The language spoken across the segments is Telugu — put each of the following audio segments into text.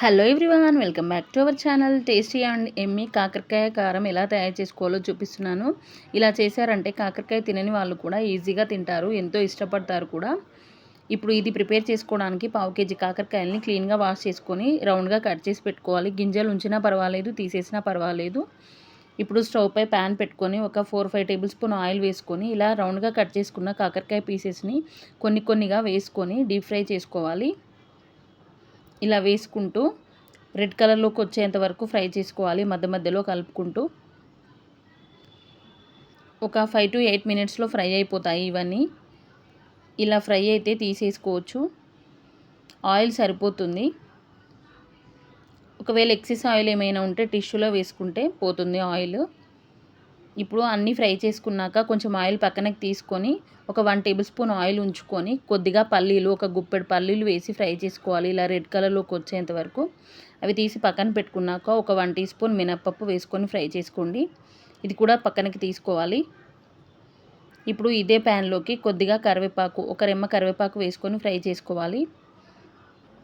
Hello everyone welcome back to our channel. Tasty and yummy కాకరకాయ కారం ఎలా తయారు చేసుకోవాలో చూపిస్తున్నాను. ఇలా చేశారంటే కాకరకాయ తినని వాళ్ళు కూడా ఈజీగా తింటారు ఎంతో ఇష్టపడతారు కూడా. ఇప్పుడు ఇది ప్రిపేర్ చేసుకోవడానికి పావు కేజీ కాకరకాయలని క్లీన్గా వాష్ చేసుకొని రౌండ్గా కట్ చేసి పెట్టుకోవాలి. గింజలు ఉంచినా పర్వాలేదు తీసేసినా పర్వాలేదు. ఇప్పుడు స్టవ్ పై ప్యాన్ పెట్టుకొని ఒక four five tablespoon oil వేసుకొని ఇలా రౌండ్గా కట్ చేసుకున్న కాకరకాయ పీసెస్ని కొన్ని కొన్నిగా వేసుకొని డీప్ ఫ్రై చేసుకోవాలి. ఇలా వేసుకుంటూ రెడ్ కలర్లోకి వచ్చేంత వరకు ఫ్రై చేసుకోవాలి మధ్య మధ్యలో కలుపుకుంటూ. ఒక ఫైవ్ టు ఎయిట్ మినిట్స్లో ఫ్రై అయిపోతాయి ఇవన్నీ. ఇలా ఫ్రై అయితే తీసేసుకోవచ్చు. ఆయిల్ సరిపోతుంది. ఒకవేళ ఎక్సెస్ ఆయిల్ ఏమైనా ఉంటే టిష్యూలో వేసుకుంటే పోతుంది ఆయిల్. ఇప్పుడు అన్నీ ఫ్రై చేసుకున్నాక కొంచెం ఆయిల్ పక్కనకి తీసుకొని ఒక వన్ టేబుల్ స్పూన్ ఆయిల్ ఉంచుకొని కొద్దిగా పల్లీలు ఒక గుప్పెడు పల్లీలు వేసి ఫ్రై చేసుకోవాలి. ఇలా రెడ్ కలర్లోకి వచ్చేంత వరకు అవి తీసి పక్కన పెట్టుకున్నాక ఒక వన్ టీ స్పూన్ మినప్పప్పు వేసుకొని ఫ్రై చేసుకోండి. ఇది కూడా పక్కనకి తీసుకోవాలి. ఇప్పుడు ఇదే ప్యాన్లోకి కొద్దిగా కరివేపాకు ఒక రెమ్మ కరివేపాకు వేసుకొని ఫ్రై చేసుకోవాలి.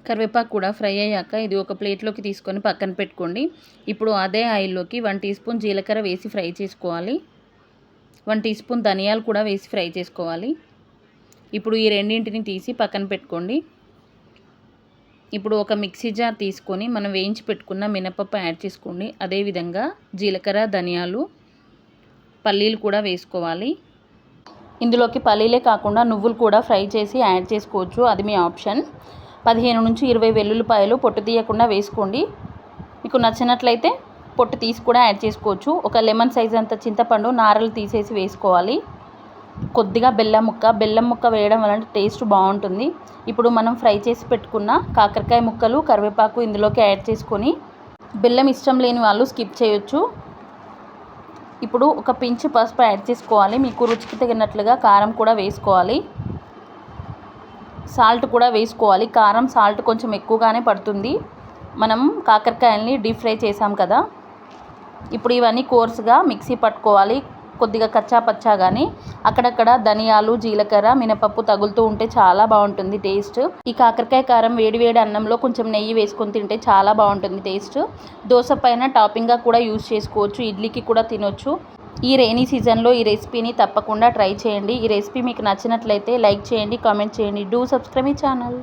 కరివేపాకు కూడా ఫ్రై అయ్యాక ఇది ఒక ప్లేట్లోకి తీసుకొని పక్కన పెట్టుకోండి. ఇప్పుడు అదే ఆయిల్లోకి వన్ టీ స్పూన్ జీలకర్ర వేసి ఫ్రై చేసుకోవాలి. వన్ టీ స్పూన్ ధనియాలు కూడా వేసి ఫ్రై చేసుకోవాలి. ఇప్పుడు ఈ రెండింటిని తీసి పక్కన పెట్టుకోండి. ఇప్పుడు ఒక మిక్సీ జార్ తీసుకొని మనం వేయించి పెట్టుకున్న మినపప్పు యాడ్ చేసుకోండి. అదేవిధంగా జీలకర్ర ధనియాలు పల్లీలు కూడా వేసుకోవాలి. ఇందులోకి పల్లీలే కాకుండా నువ్వులు కూడా ఫ్రై చేసి యాడ్ చేసుకోవచ్చు. అది మీ ఆప్షన్. పదిహేను నుంచి ఇరవై వెల్లుల్లిపాయలు పొట్టు తీయకుండా వేసుకోండి. మీకు నచ్చినట్లయితే పొట్టు తీసి కూడా యాడ్ చేసుకోవచ్చు. ఒక లెమన్ సైజ్ అంత చింతపండు నారలు తీసేసి వేసుకోవాలి. కొద్దిగా బెల్లం ముక్క బెల్లం ముక్క వేయడం వలన టేస్ట్ బాగుంటుంది. ఇప్పుడు మనం ఫ్రై చేసి పెట్టుకున్న కాకరకాయ ముక్కలు కరివేపాకు ఇందులోకి యాడ్ చేసుకొని బెల్లం ఇష్టం లేని వాళ్ళు స్కిప్ చేయొచ్చు. ఇప్పుడు ఒక పించ్ పసుపు యాడ్ చేసుకోవాలి. మీకు రుచికి తగినట్లుగా కారం కూడా వేసుకోవాలి. సాల్ట్ కూడా వేసుకోవాలి. కారం సాల్ట్ కొంచెం ఎక్కువగానే పడుతుంది. మనం కాకరకాయల్ని డీప్ ఫ్రై చేసాం కదా. ఇప్పుడు ఇవన్నీ కోర్సుగా మిక్సీ పట్టుకోవాలి. కొద్దిగా కచ్చా పచ్చా కానీ అక్కడక్కడ ధనియాలు జీలకర్ర మినపప్పు తగులుతూ ఉంటే చాలా బాగుంటుంది టేస్ట్. ఈ కాకరకాయ కారం వేడివేడి అన్నంలో కొంచెం నెయ్యి వేసుకొని తింటే చాలా బాగుంటుంది టేస్ట్. దోశ పైన టాపింగ్గా కూడా యూస్ చేసుకోవచ్చు. ఇడ్లీకి కూడా తినొచ్చు. ఈ రైనీ సీజన్లో ఈ రెసిపీని తప్పకుండా ట్రై చేయండి. ఈ రెసిపీ మీకు నచ్చినట్లయితే లైక్ చేయండి కామెంట్ చేయండి. డూ సబ్స్క్రైబ్ ఈ ఛానల్